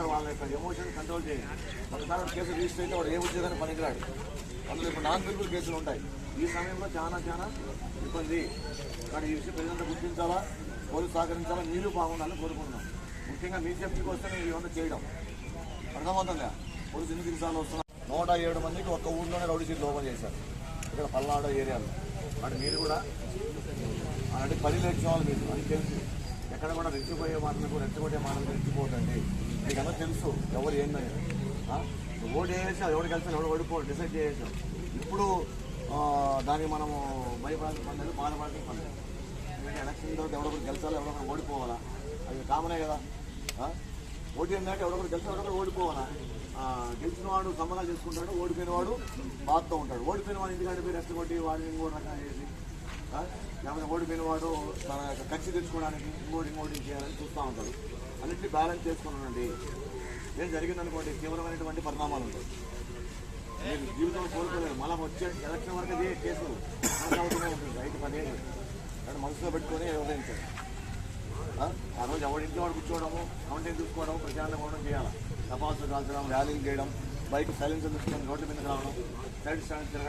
ఉంటారు వాళ్ళ యొక్క ఎమోషన్ కంట్రోల్ చేయండి. ఒకసారి ఒక కేసు రిజిస్టర్ అయితే వాడు ఏ ఉద్యోగాన్ని పనికిరాడు. అందులో ఇప్పుడు నాన్ పిలుపుల్ కేసులు ఉంటాయి. ఈ సమయంలో చాలా చాలా ఇబ్బంది. కానీ ఈ విషయం ప్రజలంతా గుర్తించాలా? పోలీసు సహకరించాలా? మీరు బాగుండాలని కోరుకుంటున్నాం. ముఖ్యంగా మీ సేఫ్టీ కోసం మేము ఇవన్నీ చేయడం. అర్థమవుతుందా? పోలీసు ఎన్ని దివసాలు వస్తున్నారు నూట ఏడు మందికి ఒక్క ఊళ్ళోనే రౌడీ సీట్లు ఓపెన్ చేశారు. ఇక్కడ పల్నాడు ఏరియాలో. అంటే మీరు కూడా అలాంటి పని లేచిన వాళ్ళు మీరు. అది తెలుసు. ఎక్కడ కూడా రెచ్చిపోయే మాటలకు రెచ్చగొట్టే మాటలకు రెచ్చిపోతండి మీకు అలా తెలుసు? ఎవరు ఏందని ఓటు వేసావు ఎవడు కలిసి ఎవరు ఓడిపో డిసైడ్ చేసావు ఇప్పుడు దానికి మనము భయపడాల్సిన పని లేదు బాధపడాల్సిన పని లేదు ఎందుకంటే ఎలక్షన్ తర్వాత ఎవడొకరు గెలిచాలి ఎవడొకరు ఓడిపోవాలా? అది కామనే కదా. ఓటు ఏంటంటే ఎవడొకరు గెలిచి ఎవడొకరు ఓడిపోవాలా? గెలిచిన వాడు సంబంధాలు చేసుకుంటాడు ఓడిపోయిన వాడు బాధతో ఉంటాడు. ఓడిపోయిన వాడు ఎందుకంటే మీరు రెస్ట్ కొట్టి వాడిని కూడా రకాలు చేసి లేకపోతే ఓడిపోయిన వాడు తన యొక్క కక్ష తెచ్చుకోవడానికి ఇంకోటి ఇంకోటి చేయాలని చూస్తూ ఉంటాడు. అన్నింటినీ బ్యాలెన్స్ చేసుకున్నానండి. ఏం జరిగిందనుకోండి తీవ్రమైనటువంటి పరిణామాలు ఉంటాయి. నేను జీవితంలో కోరుకోలేదు మళ్ళీ వచ్చే ఎలక్షన్ వరకు అదే కేసు కొనసాగుతూనే ఉంటుంది ఐదు పదిహేను కానీ మనసులో పెట్టుకొని వ్యవహరించారు ఆ? ఆ రోజు ఎవరింట్లో వాడు కూర్చోవడము కౌంటింగ్ చూసుకోవడం ప్రచారం కూడా చేయాలి? తపాసులు కాల్చడం ర్యాలీలు చేయడం బైక్ సైలెన్స్ తీసుకొని రోడ్ల మీద రావడం సైడ్ స్టాండ్ తిరగడం.